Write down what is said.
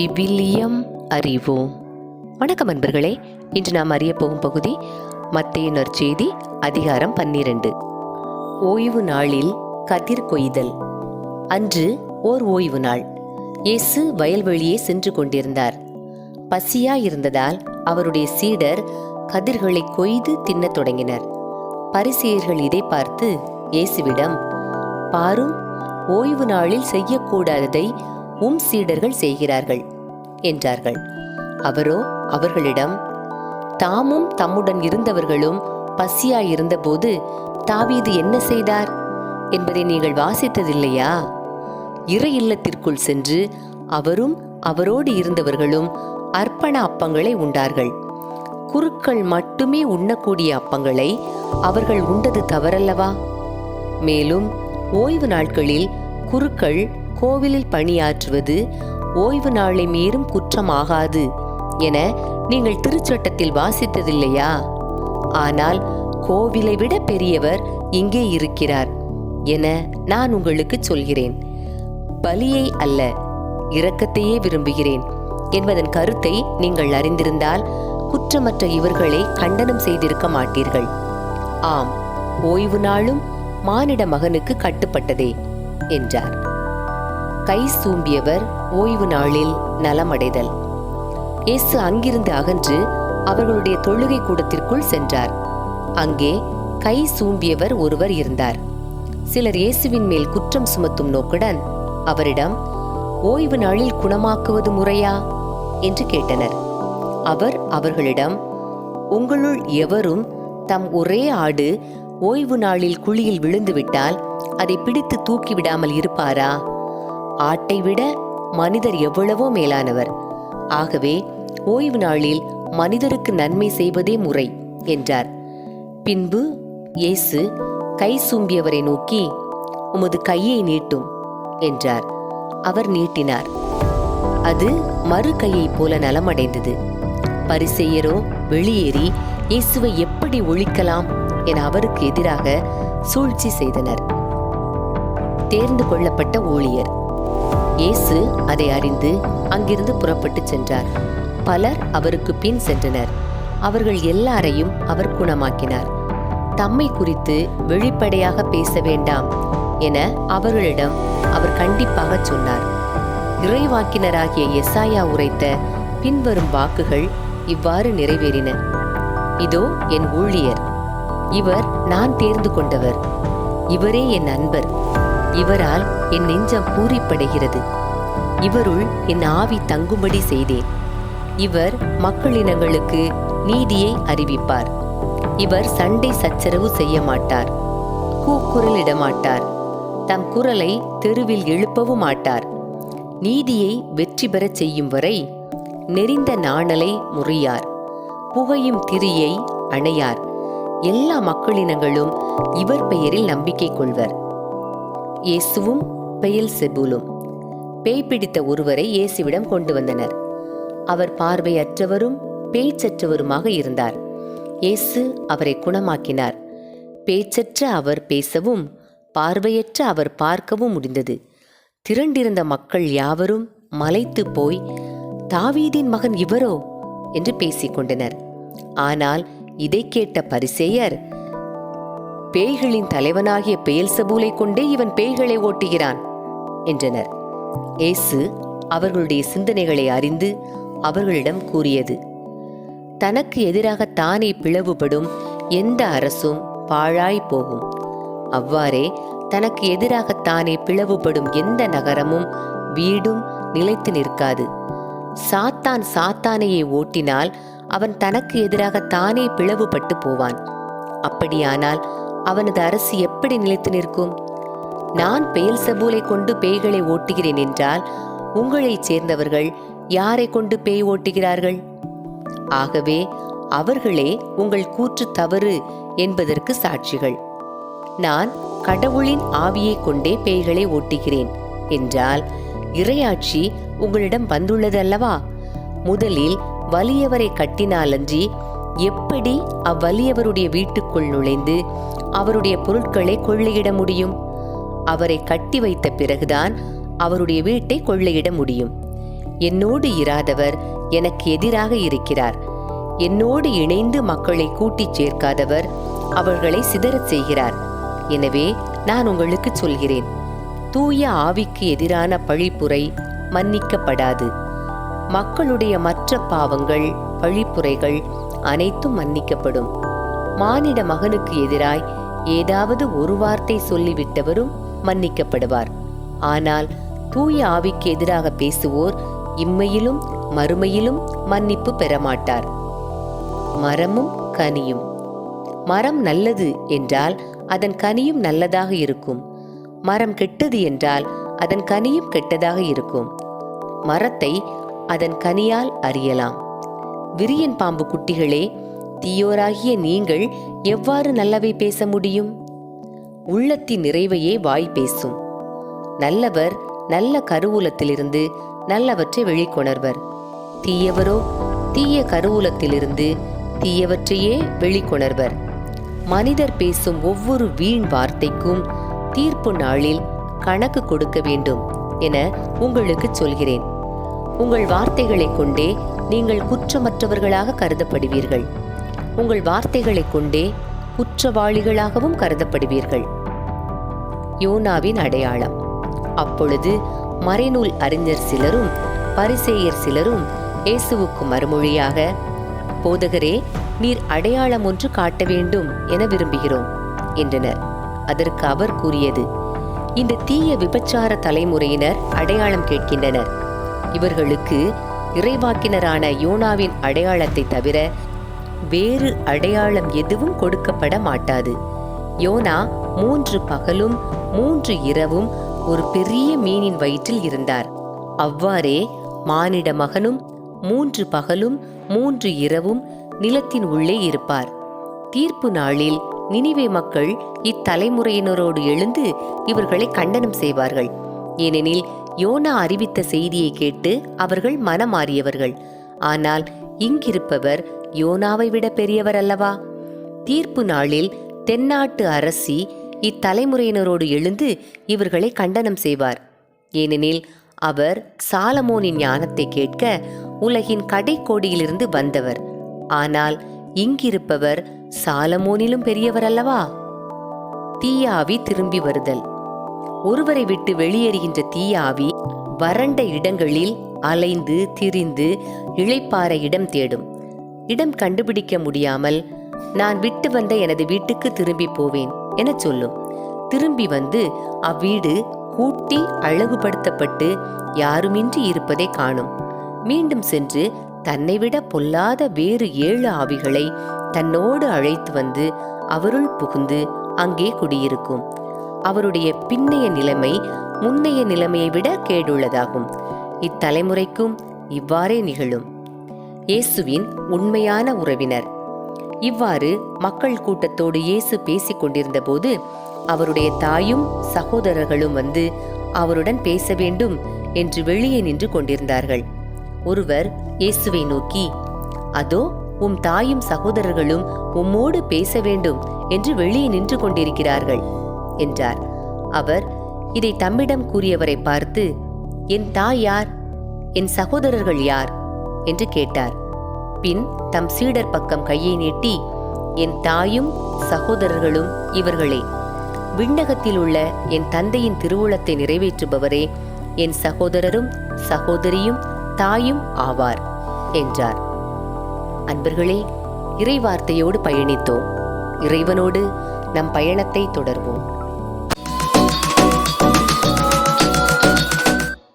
விவிலியம் அறிவோம். வணக்கம் அன்பர்களே இன்று நாம் அறிய போகும் பகுதி மத்தேயு நற்செய்தி அதிகாரம் பன்னிரண்டு. ஓய்வு நாளில் கதிர் கொய்தல். அன்று ஓர் ஓய்வு நாள். இயேசு வயல்வெளியே சென்று கொண்டிருந்தார். பசியாயிருந்ததால் அவருடைய சீடர் கதிர்களை கொய்து தின்னத் தொடங்கினர். பரிசேயர்கள் இதை பார்த்து இயேசுவிடம் பாரும் ஓய்வு நாளில் செய்யக்கூடாததை உம் சீடர்கள் செய்கிறார்கள் என்றார்கள். அவரோ அவர்களிடம் தாமும் தம்முடன் இருந்தவர்களும் பசியாயிருந்தபோது தாவீது என்ன செய்தார்? என்பதை நீங்கள் வாசித்ததில்லையா? இறை இல்லத்திற்குள் சென்று அவரும் அவரோடு இருந்தவர்களும் அர்ப்பண அப்பங்களை உண்டார்கள். குருக்கள் மட்டுமே உண்ணக்கூடிய அப்பங்களை அவர்கள் உண்டது தவறல்லவா? மேலும் ஓய்வு நாட்களில் குருக்கள் கோவிலில் பணியாற்றுவது ஓய்வு நாளை மீறும் குற்றமாகாது என நீங்கள் திருச்சட்டத்தில் வாசித்ததில்லையா? ஆனால் கோவிலை விட பெரியவர் இங்கே இருக்கிறார் என நான் உங்களுக்கு சொல்கிறேன். பலியை அல்ல இரக்கத்தையே விரும்புகிறேன் என்பதன் கருத்தை நீங்கள் அறிந்திருந்தால் குற்றமற்ற இவர்களை கண்டனம் செய்திருக்க மாட்டீர்கள். ஆம் ஓய்வு நாளும் மானிட மகனுக்கு கட்டுப்பட்டதே என்றார். கை சூம்பியவர் ஓய்வு நாளில் நலமடைதல். இயேசு அங்கிருந்து அகன்று அவர்களுடைய தொழுகை கூடத்திற்குள் சென்றார். அங்கே கை சூம்பியவர் ஒருவர் இருந்தார். சிலர் இயேசுவின் மேல் குற்றம் சுமத்தும் நோக்குடன் அவரிடம் ஓய்வு நாளில் குணமாக்குவது முறையா என்று கேட்டனர். அவர் அவர்களிடம் உங்களுள் எவரும் தம் ஒரே ஆடு ஓய்வு நாளில் குழியில் விழுந்துவிட்டால் அதை பிடித்து தூக்கி விடாமல் இருப்பாரா? ஆட்டை விட மனிதர் எவ்வளவோ மேலானவர். ஆகவே ஓய்வு நாளில் மனிதருக்கு நன்மை செய்வதே முறை என்றார். பின்பு இயேசு கை சூம்பியவரை நோக்கி உமது கையை நீட்டும் என்றார். அவர் நீட்டினார். அது மறு கையைப் போல நலமடைந்தது. பரிசெயரோ வெளியேறி இயேசுவை எப்படி ஒழிக்கலாம் என அவருக்கு எதிராக சூழ்ச்சி செய்தனர். தேர்ந்து கொள்ளப்பட்ட ஊழியர். இயேசு அதை அறிந்து அங்கிருந்து புறப்பட்டு சென்றார். பலர் அவருக்கு பின் சென்றனர். அவர்கள் எல்லாரையும் அவர் குணமாக்கினார். தம்மை குறித்து வெளிப்படையாக பேச வேண்டாம் என அவர்களிடம் அவர் கண்டிப்பாக சொன்னார். இறைவாக்கினராகிய எசாயா உரைத்த பின்வரும் வாக்குகள் இவ்வாறு நிறைவேறின. இதோ என் ஊழியர் இவர் நான் தேர்ந்து கொண்டவர். இவரே என் அன்பர். இவரால் என் நெஞ்சம் பூரிப்படைகிறது. இவருள் என் ஆவி தங்கும்படி செய்தேன். இவர் மக்களினங்களுக்கு நீதியை அறிவிப்பார். இவர் சண்டை சச்சரவு செய்ய மாட்டார் கூக்குரலிட மாட்டார் தம் குரலை தெருவில் எழுப்பவும் மாட்டார். நீதியை வெற்றி பெறச் செய்யும் வரை நெறிந்த நாணலை முறியார். புகையும் திரியை அணையார். எல்லா மக்களினங்களும் இவர் பெயரில் நம்பிக்கை கொள்வர். இயேசுவும் பெயில் செபுலும் பேய் பிடித்த ஒருவரை இயேசுவிடம் கொண்டு வந்தனர். அவர் பார்வையற்றவரும் பேச்சற்றவருமாக இருந்தார். இயேசு அவரை குணமாக்கினார். பேச்சற்ற அவர் பேசவும் பார்வையற்ற அவர் பார்க்கவும் முடிந்தது. திரண்டிருந்த மக்கள் யாவரும் மலைத்து போய் தாவீதின் மகன் இவரோ? என்று பேசிக்கொண்டனர். ஆனால் இதை கேட்ட பரிசேயர் பேய்களின் தலைவனாகிய பெயல்சபூலை கொண்டே இவன் பேய்களை ஓட்டுகிறான் என்றனர். இயேசு அவர்களுடைய சிந்தனைகளை அறிந்து அவர்களிடம் கூறியது தனக்கு எதிராக தானே பிளவுபடும் எந்த அரசும் பாழாய் போகும். அவ்வாறே தனக்கு எதிராக தானே பிளவுபடும் எந்த நகரமும் வீடும் நிலைத்து நிற்காது. சாத்தான் சாத்தானையை ஓட்டினால் அவன் தனக்கு எதிராக தானே பிளவுபட்டு போவான். அப்படியானால் அவனது அரசு எப்படி நிலைத்து நிற்கும்? நான் பெயல் சபூலை கொண்டு பேய்களை ஓட்டுகிறேன் என்றால் உங்களைச் சேர்ந்தவர்கள் யாரை கொண்டு பேய் ஓட்டுகிறார்கள்? ஆகவே அவர்களே உங்கள் கூற்று தவறு என்பதற்கு சாட்சிகள். நான் கடவுளின் ஆவியை கொண்டே பேய்களை ஓட்டுகிறேன் என்றால் இறையாட்சி உங்களிடம் வந்துள்ளது அல்லவா? முதலில் வலியவரை கட்டினாலன்றி எப்படி அவ்வலியவருடைய வீட்டுக்குள் நுழைந்து அவருடைய பொருட்களை கொள்ளையிட முடியும்? அவரை கட்டி வைத்த பிறகுதான் அவருடைய வீட்டை கொள்ளையிட முடியும். என்னோடு இராதவர் எனக்கு எதிராக இருக்கிறார். என்னோடு இணைந்து மக்களை கூட்டிச் சேர்க்காதவர் அவர்களை சிதறச் செய்கிறார். எனவே நான் உங்களுக்கு சொல்கிறேன் தூய ஆவிக்கு எதிரான பழிப்புரை மன்னிக்கப்படாது. மக்களுடைய மற்ற பாவங்கள் பழிப்புரைகள் அனைத்தும் மன்னிக்கப்படும். மானிட மகனுக்கு எதிராய் ஏதாவது ஒரு வார்த்தை சொல்லிவிட்டவரும் மன்னிக்கப்படுவார். ஆனால் தூய ஆவிக்கு எதிராக பேசுவோர் இம்மையிலும் மறுமையிலும் மன்னிப்பு பெறமாட்டார். மரமும் கனியும். மரம் நல்லது என்றால் அதன் கனியும் நல்லதாக இருக்கும். மரம் கெட்டது என்றால் அதன் கனியும் கெட்டதாக இருக்கும். மரத்தை அதன் கனியால் அறியலாம். விரியன் பாம்பு குட்டிகளே தீயோராகிய நீங்கள் எவ்வாறு நல்லவை பேச முடியும்? உள்ளத்தின் நிறைவையே வாய் பேசும். நல்லவர் நல்ல கருவூலத்திலிருந்து நல்லவற்றை வெளிக்கொணர்வர். தீயவரோ தீய கருவூலத்திலிருந்து தீயவற்றையே வெளிக்கொணர்வர். மனிதர் பேசும் ஒவ்வொரு வீண் வார்த்தைக்கும் தீர்ப்பு நாளில் கணக்கு கொடுக்க வேண்டும் என உங்களுக்கு சொல்கிறேன். உங்கள் வார்த்தைகளைக் கொண்டே நீங்கள் குற்றமற்றவர்களாக கருதப்படுவீர்கள். உங்கள் வார்த்தைகளைக் கொண்டே குற்றவாளிகளாகவும் கருதப்படுவீர்கள். யோனாவின் அடையாளம். அப்பொழுது மறைநூல் அறிஞர் சிலரும் பரிசேயர் சிலரும் இயேசுவுக்கு மறுமொழியாக போதகரே நீர் அடையாளம் ஒன்று காட்ட வேண்டும் என விரும்புகிறோம் என்றனர். அதற்கு அவர் கூறியது இந்த தீய விபச்சார தலைமுறையினர் அடையாளம் கேட்கின்றனர். இவர்களுக்கு இறைவாக்கினரான யோனாவின் அடையாளத்தை தவிர வேறு அடையாளம் எதுவும் கொடுக்கப்பட மாட்டாது. யோனா மூன்று பகலும் மூன்று இரவும் ஒரு பெரிய மீனின் வயிற்றில் இருந்தார். அவ்வாறே மானிட மகனும் மூன்று பகலும் மூன்று இரவும் நிலத்தின் உள்ளே இருப்பார். தீர்ப்பு நாளில் நினிவே மக்கள் இத்தலைமுறையினரோடு எழுந்து இவர்களை கண்டனம் செய்வார்கள். ஏனெனில் யோனா அறிவித்த செய்தியை கேட்டு அவர்கள் மனமாறியவர்கள். ஆனால் இங்கிருப்பவர் யோனாவை விட பெரியவர் அல்லவா தீர்ப்பு நாளில் தென்னாட்டு அரசி இத்தலைமுறையினரோடு எழுந்து இவர்களை கண்டனம் செய்வார். ஏனெனில் அவர் சாலமோனின் ஞானத்தை கேட்க உலகின் கடைக்கோடியிலிருந்து வந்தவர். ஆனால் இங்கிருப்பவர் சாலமோனிலும் பெரியவர் அல்லவா தீயாவி திரும்பி வருதல். ஒருவரை விட்டு வெளியேறுகின்ற தீயாவி வறண்ட இடங்களில் அலைந்து திரிந்து இழைப்பார இடம் தேடும். இடம் கண்டுபிடிக்க முடியாமல் நான் விட்டு வந்த எனது வீட்டுக்கு திரும்பி போவேன் எனச் சொல்லும். திரும்பி வந்து அவ்வீடு கூட்டி அழகுபடுத்தப்பட்டு யாருமின்றி இருப்பதை காணும். மீண்டும் சென்று தன்னை விட பொல்லாத வேறு ஏழு ஆவிகளை தன்னோடு அழைத்து வந்து அவருள் புகுந்து அங்கே குடியிருக்கும். அவருடைய பின்னைய நிலைமை முன்னைய நிலைமையை விட கேடுள்ளதாகும். இத்தலைமுறைக்கும் இவ்வாறே நிகழும். இயேசுவின் உண்மையான உறவினர். இவ்வாறு மக்கள் கூட்டத்தோடு இயேசு பேசிக் கொண்டிருந்தபோது அவருடைய தாயும் சகோதரர்களும் வந்து அவருடன் பேச வேண்டும் என்று வெளியே நின்று கொண்டிருந்தார்கள். ஒருவர் இயேசுவை நோக்கி அதோ உம் தாயும் சகோதரர்களும் உம்மோடு பேச வேண்டும் என்று வெளியே நின்று கொண்டிருக்கிறார்கள். என்றார். அவர் இதை தம்மிடம் கூறியவரை பார்த்து என் தாய் யார்? என் சகோதரர்கள் யார்? என்று கேட்டார். பின் தம் சீடர் பக்கம் கையை நீட்டி என் தாயும் சகோதரர்களும் இவர்களே விண்ணகத்தில் உள்ள என் தந்தையின் திருவுளத்தை நிறைவேற்றுபவரே என் சகோதரரும் சகோதரியும் தாயும் ஆவார் என்றார். அன்பர்களே இறைவார்த்தையோடு பயணித்தோம். இறைவனோடு நம் பயணத்தை தொடர்வோம்.